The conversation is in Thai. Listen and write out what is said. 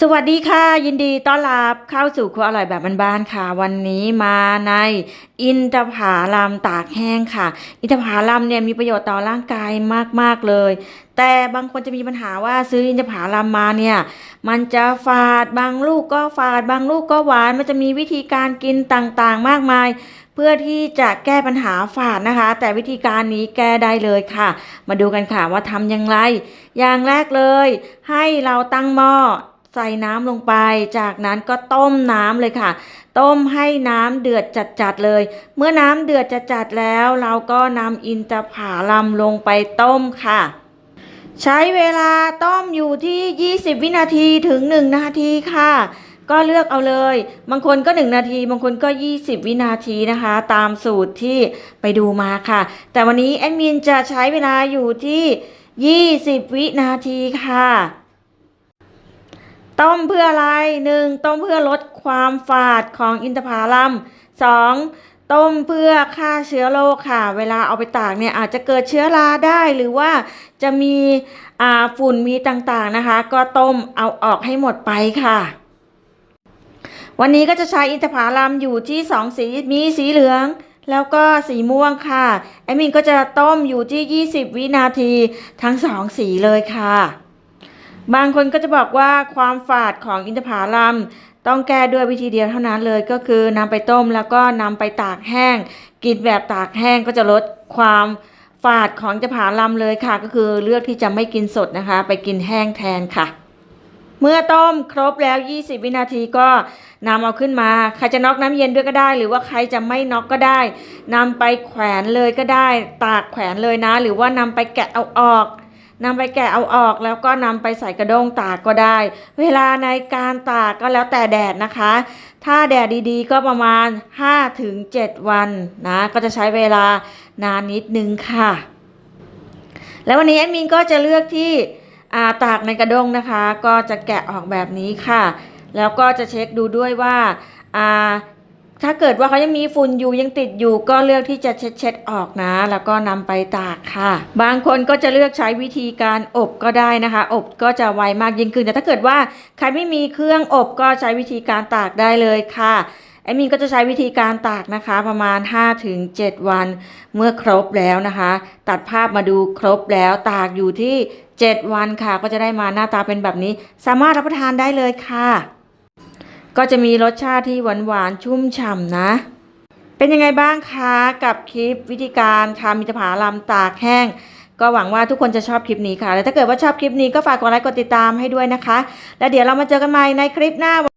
สวัสดีค่ะ ยินดีต้อนรับเข้าสู่ครัวอร่อยแบบบ้านๆค่ะ วันนี้มาในอินทผลัมตากแห้งค่ะ อินทผลัมเนี่ยมีประโยชน์ต่อร่างกายมากๆเลย แต่บางคนจะมีปัญหาว่าซื้ออินทผลัมมาเนี่ย มันจะฝาดบางลูกก็ฝาดบางลูกก็หวาน มันจะมีวิธีการกินต่างๆ มากมายเพื่อที่จะแก้ปัญหาฝาดนะคะ แต่วิธีการนี้แก้ได้เลยค่ะ มาดูกันค่ะว่าทำอย่างไร อย่างแรกเลย ให้เราตั้งหม้อ ใส่น้ำลงไป จากนั้นก็ต้มน้ำเลยค่ะ ต้มให้น้ำเดือดจัดๆเลย เมื่อน้ำเดือดจัดๆแล้ว เราก็นำอินทผลัมลงไปต้มค่ะ ใช้เวลาต้มอยู่ที่ 20 วินาทีถึง 1 นาทีค่ะ ก็เลือกเอาเลย บางคนก็ 1 นาที บางคนก็ 20 วินาทีนะคะ ตามสูตรที่ไปดูมาค่ะ แต่วันนี้แอดมินจะใช้เวลาอยู่ที่ 20 วินาทีค่ะ ต้มเพื่ออะไรหนึ่งต้มเพื่อลดความฝาดของอินทผลัมสองต้มเพื่อฆ่าเชื้อโรคค่ะ เวลาเอาไปตากเนี่ยอาจจะเกิดเชื้อราได้หรือว่าจะมีฝุ่นมีต่างๆนะคะ ก็ต้มเอาออกให้หมดไปค่ะ วันนี้ก็จะใช้อินทผลัมอยู่ที่สองสีมีสีเหลืองแล้วก็สีม่วงค่ะ แอมินก็จะต้มอยู่ที่ 20 วินาทีทั้งสองสีเลยค่ะ บางคนก็จะบอกว่าความฝาดของอินทผลัมต้องแก้ด้วยวิธีเดียวเท่านั้นเลยก็คือนำไปต้มแล้วก็นำไปตากแห้ง กินแบบตากแห้งก็จะลดความฝาดของอินทผลัมเลยค่ะ ก็คือเลือกที่จะไม่กินสดนะคะ ไปกินแห้งแทนค่ะ เมื่อต้มครบแล้ว 20 วินาทีก็นำเอาขึ้นมาใครจะน็อกน้ำเย็นด้วยก็ได้ หรือว่าใครจะไม่น็อกก็ได้นำไปแขวนเลยก็ได้ ตากแขวนเลยนะ หรือว่านำไปแกะเอาออก นำไปแกะเอาออกแล้วก็นำไปใส่กระด้งตากก็ได้ เวลาในการตากก็แล้วแต่แดดนะคะ ถ้าแดดดีๆ ก็ประมาณ 5-7 วันนะ ก็จะใช้เวลานานนิดนึงค่ะ แล้ววันนี้แอดมินก็จะเลือกที่ตากในกระด้งนะคะ ก็จะแกะออกแบบนี้ค่ะ แล้วก็จะเช็คดูด้วยว่า ถ้าเกิดว่าเขายังมีฝุ่นอยู่ยังติดอยู่ก็เลือกที่จะเช็ดเช็ดๆออกนะ แล้วก็นำไปตากค่ะ บางคนก็จะเลือกใช้วิธีการอบก็ได้นะคะ อบก็จะไวมากยิ่งขึ้น แต่ถ้าเกิดว่าใครไม่มีเครื่องอบก็ใช้วิธีการตากได้เลยค่ะแอดมินก็จะใช้วิธีการตากนะคะประมาณ 5-7 วัน เมื่อครบแล้วนะคะ ตัดภาพมาดูครบแล้วตากอยู่ที่ 7 วันค่ะ ก็จะได้มาหน้าตาเป็นแบบนี้ สามารถรับประทานได้เลยค่ะ ก็จะมีรสชาติที่หวานหวานชุ่มฉ่ำนะ เป็นยังไงบ้างคะกับคลิปวิธีการทำมิตรผาลำตากแห้ง ก็หวังว่าทุกคนจะชอบคลิปนี้ค่ะ และถ้าเกิดว่าชอบคลิปนี้ก็ฝากกดไลค์กดติดตามให้ด้วยนะคะ แล้วเดี๋ยวเรามาเจอกันใหม่ในคลิปหน้า